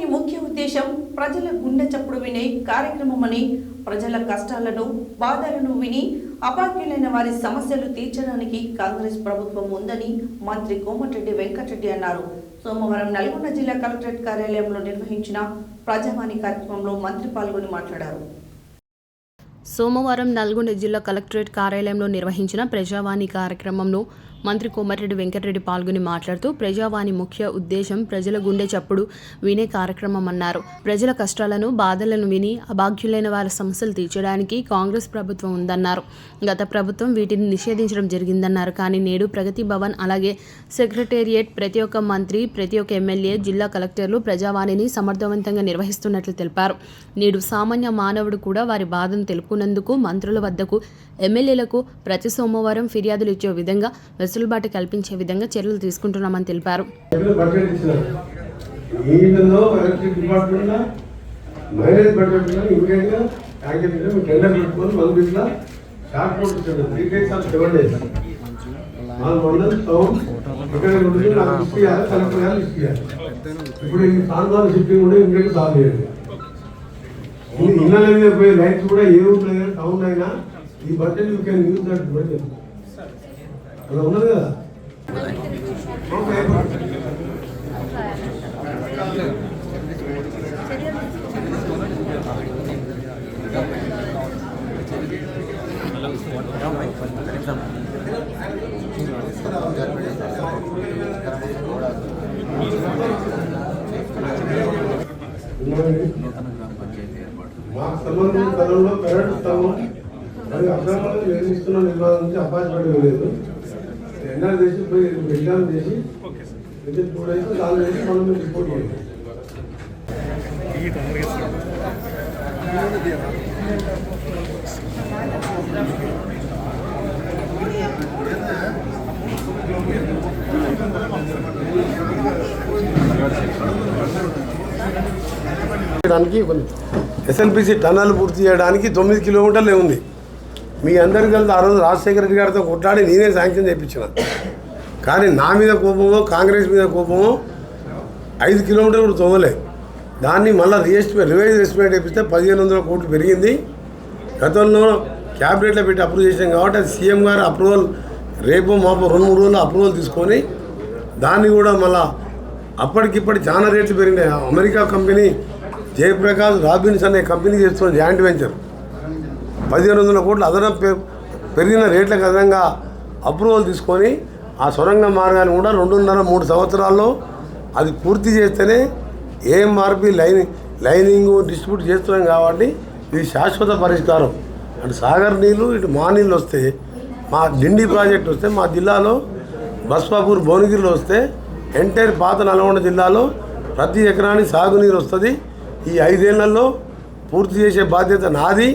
ప్రజావాణి ముఖ్య ఉద్దేశం ప్రజల గుండె చప్పుడు వినే కార్యక్రమమని ప్రజల కష్టాలను బాధలను విని అభాగ్యులైన వారి సమస్యలు తీర్చడానికి కాంగ్రెస్ ప్రభుత్వం ఉందని మంత్రి కోమటిరెడ్డి వెంకటరెడ్డి అన్నారు. సోమవారం నల్గొండ జిల్లా కలెక్టరేట్ కార్యాలయంలో నిర్వహించిన ప్రజావాణి కార్యక్రమంలో మంత్రి పాల్గొని మాట్లాడారు. సోమవారం నల్గొండ జిల్లా కలెక్టరేట్ కార్యాలయంలో నిర్వహించిన ప్రజావాణి కార్యక్రమంలో మంత్రి కోమటిరెడ్డి వెంకటరెడ్డి పాల్గొని మాట్లాడుతూ ప్రజావాణి ముఖ్య ఉద్దేశం ప్రజల గుండె చప్పుడు వినే కార్యక్రమం అన్నారు. ప్రజల కష్టాలను బాధలను విని అభాగ్యులైన వారి సమస్యలు తీర్చడానికి కాంగ్రెస్ ప్రభుత్వం ఉందన్నారు. గత ప్రభుత్వం వీటిని నిషేధించడం జరిగిందన్నారు. కానీ నేడు ప్రగతి భవన్ అలాగే సెక్రటేరియట్ ప్రతి ఒక్క మంత్రి ప్రతి ఒక్క ఎమ్మెల్యే జిల్లా కలెక్టర్లు ప్రజావాణిని సమర్థవంతంగా నిర్వహిస్తున్నట్లు తెలిపారు. నేడు సామాన్య మానవుడు కూడా వారి బాధను తెలుపుకున్నందుకు మంత్రుల వద్దకు ఎమ్మెల్యేలకు ప్రతి సోమవారం ఫిర్యాదులు ఇచ్చే విధంగా వెసులుబాటు కల్పించే విధంగా చర్యలు తీసుకుంటున్నామని తెలిపారు. ఇప్పుడు ఈ ప్రాంతాల షిఫ్టింగ్ కూడా ఇమీడియట్ సాల్వ్ చేయండి ఇళ్ళ మీద పోయే లైట్స్ కూడా ఏ ఊర్లో అయినా టౌన్ అయినా ఈ budget you can use that budget అలా ఉన్నది కదా? ఓకే మాకు సంబంధించిన స్థలంలో కరెంట్ స్థలం మరి అక్రమంగా నిర్మిస్తున్న నిర్మాణం నుంచి అపాయింట్మెంట్ లేదు. ఎన్ఆర్ చేసి పోయి ఎగ్జామ్ చేసి విత్ టూ డేస్ సాల్వ్ చేసి మనం మీరు రిపోర్ట్ చేయండి చేయడానికి ఎస్ఎల్పిసి టన్నల్ పూర్తి చేయడానికి తొమ్మిది కిలోమీటర్లే ఉంది మీ అందరికీ కలిసి ఆ రోజు రాజశేఖర రెడ్డి గారితో కొట్లాడి నేనే శాంక్షన్ చేయించిన. కానీ నా మీద కోపమో కాంగ్రెస్ మీద కోపమో ఐదు కిలోమీటర్లు కూడా తోవలే దాన్ని మళ్ళీ రిఎస్టిమేట్ రివైజ్ ఎస్టిమేట్ చేపిస్తే పదిహేను వందల కోట్లు పెరిగింది. గతంలో క్యాబినెట్లో పెట్టి అప్రూవ్ చేసాం కాబట్టి అది సీఎం గారు అప్రూవల్ రేపు మాపు రెండు మూడు రోజులు అప్రూవల్ తీసుకొని దాన్ని కూడా మళ్ళా అప్పటికిప్పటి చాలా రేట్లు పెరిగినాయి. అమెరికా కంపెనీ జయప్రకాష్ రాబిన్స్ అనే కంపెనీ చేస్తున్న జాయింట్ వెంచర్. పదిహేను వందల కోట్లు అదనపు పె- పెరిగిన రేట్లకు అదనంగా అప్రూవల్ తీసుకొని ఆ సొరంగ మార్గాన్ని కూడా రెండున్నర మూడు సంవత్సరాల్లో అది పూర్తి చేస్తేనే ఏఎంఆర్పి లైన్ లైనింగ్ డిస్ట్రిబ్యూట్ చేస్తున్నాం కాబట్టి ఇది శాశ్వత పరిష్కారం. అటు సాగర్ నీళ్ళు ఇటు మా నీళ్ళు వస్తే మా డిండి ప్రాజెక్ట్ వస్తే మా జిల్లాలో బస్వాపూర్ భువనగిరిలో వస్తే ఎంటైర్ పాత నల్గొండ జిల్లాలో ప్రతి ఎకరానికి సాగునీరు వస్తుంది. ఈ ఐదేళ్ళలో పూర్తి చేసే బాధ్యత నాది.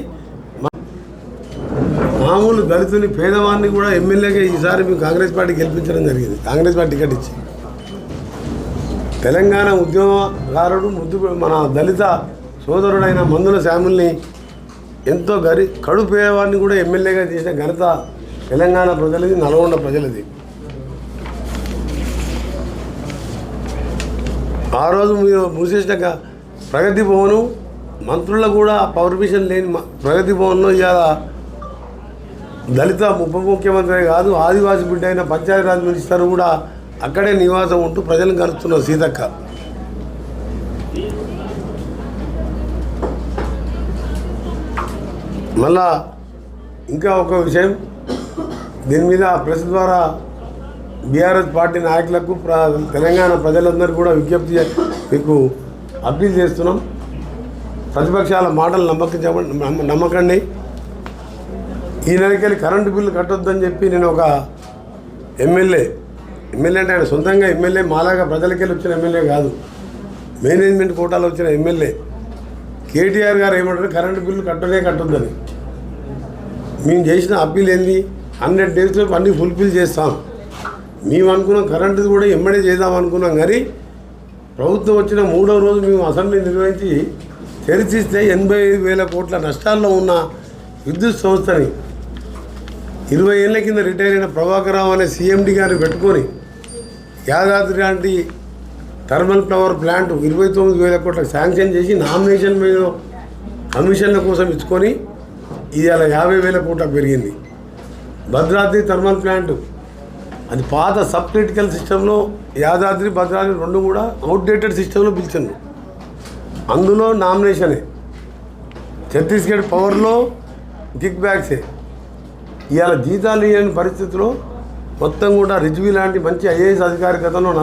దళితుని పేదవాడిని కూడా ఎమ్మెల్యేగా ఈసారి మేము కాంగ్రెస్ పార్టీ గెలిపించడం జరిగింది. కాంగ్రెస్ పార్టీ టికెట్ ఇచ్చి. తెలంగాణ ఉద్యమకారుడు ముద్దు మన దళిత సోదరుడైన మందుల శాముల్ని ఎంతో గరి కడు పేదవాడిని కూడా ఎమ్మెల్యేగా చేసిన ఘనత తెలంగాణ ప్రజలది నల్గొండ ప్రజలది. ఆ రోజు మీరు మూసేసిన ప్రగతి భవను మంత్రులకు కూడా పర్మిషన్ లేని ప్రగతి భవన్లో ఇవాళ దళిత ఉప ముఖ్యమంత్రి కాదు ఆదివాసి బిడ్డ అయిన పంచాయతీరాజ్ మినిస్టర్ కూడా అక్కడే నివాసం ఉంటూ ప్రజలను కలుస్తున్న సీతక్క. మళ్ళా ఇంకా ఒక విషయం దీని మీద ప్రెస్ ద్వారా బీఆర్ఎస్ పార్టీ నాయకులకు ప్ర- తెలంగాణ ప్రజలందరూ కూడా విజ్ఞప్తి మీకు అప్పీల్ చేస్తున్నాం. ప్రతిపక్షాల మాటలు నమ్మకం నమ్మకండి. ఈ నెలకెళ్ళి కరెంటు బిల్లు కట్టొద్దని చెప్పి నేను ఒక ఎమ్మెల్యే ఎమ్మెల్యే అంటే ఆయన సొంతంగా ఎమ్మెల్యే మాలాగా ప్రజలకెళ్ళి వచ్చిన ఎమ్మెల్యే కాదు. మేనేజ్మెంట్ కోటాలో వచ్చిన ఎమ్మెల్యే. కేటీఆర్ గారు ఏమంటారు? కరెంటు బిల్లు కట్టనే కట్టొద్దని. మేము చేసిన అప్పీల్ ఏంది? హండ్రెడ్ డేస్లో అన్నీ ఫుల్ఫిల్ చేస్తాం. మేము అనుకున్నాం కరెంటు కూడా ఎమ్మడే చేద్దాం అనుకున్నాం కానీ ప్రభుత్వం వచ్చిన మూడో రోజు మేము అసెంబ్లీ నిర్వహించి తెరిచిస్తే ఎనభై ఐదు వేల కోట్ల నష్టాల్లో ఉన్న విద్యుత్ సంస్థని ఇరవై ఏళ్ళ కింద రిటైర్ అయిన ప్రభాకరరావు అనే సీఎండి గారిని పెట్టుకొని యాదాద్రి లాంటి థర్మల్ పవర్ ప్లాంట్ ఇరవై తొమ్మిది వేల కోట్లకు శాంక్షన్ చేసి నామినేషన్ మీద కమిషన్ల కోసం ఇచ్చుకొని ఇవాళ యాభై వేల కోట్లకు పెరిగింది. భద్రాద్రి థర్మల్ ప్లాంట్ అది పాత సబ్ క్రిటికల్ సిస్టంలో యాదాద్రి భద్రాద్రి రెండు కూడా అవుట్డేటెడ్ సిస్టంలో పిలిచింది అందులో నామినేషనే. ఛత్తీస్గఢ్ పవర్లో కిక్ బ్యాక్సే. ఇవాళ జీతాలు ఇవ్వని పరిస్థితిలో మొత్తం కూడా రిజ్వీ లాంటి మంచి ఐఏఎస్ అధికారి గతంలో